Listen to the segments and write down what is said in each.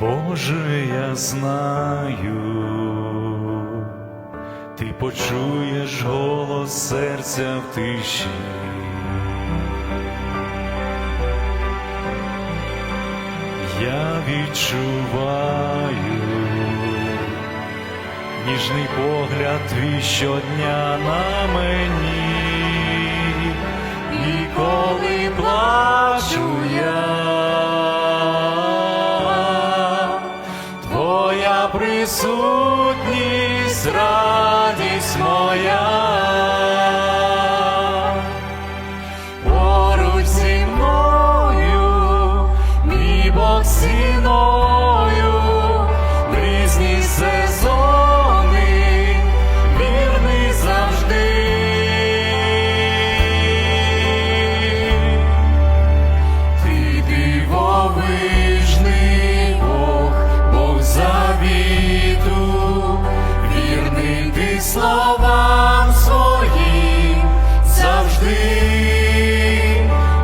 Боже, я знаю, ти почуєш голос серця в тиші. Я відчуваю ніжний погляд твій щодня на мені, радість моя. Поруч зі мною, мій Бог ціною, словам своїм завжди,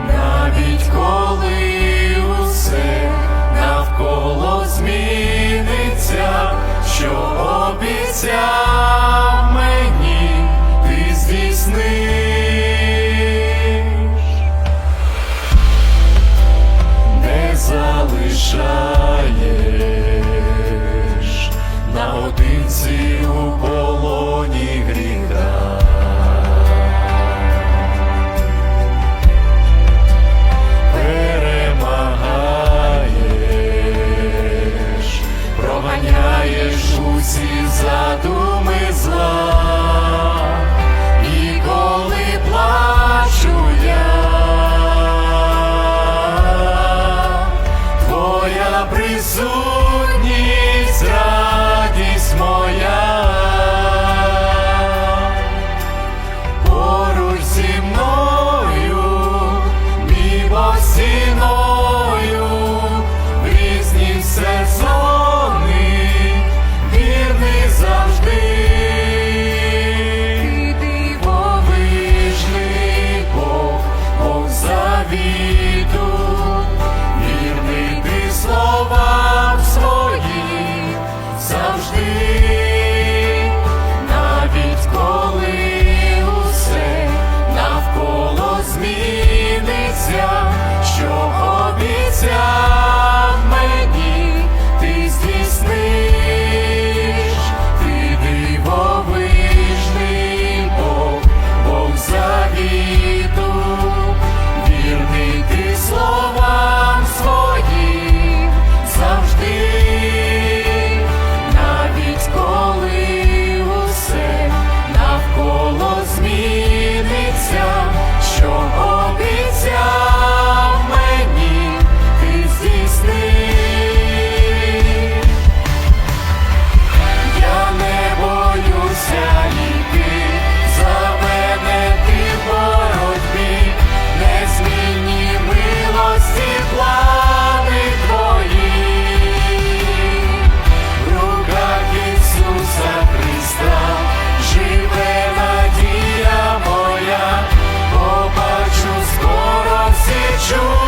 навіть коли усе навколо зміниться, що обіцяв. усі задуми зла. joy.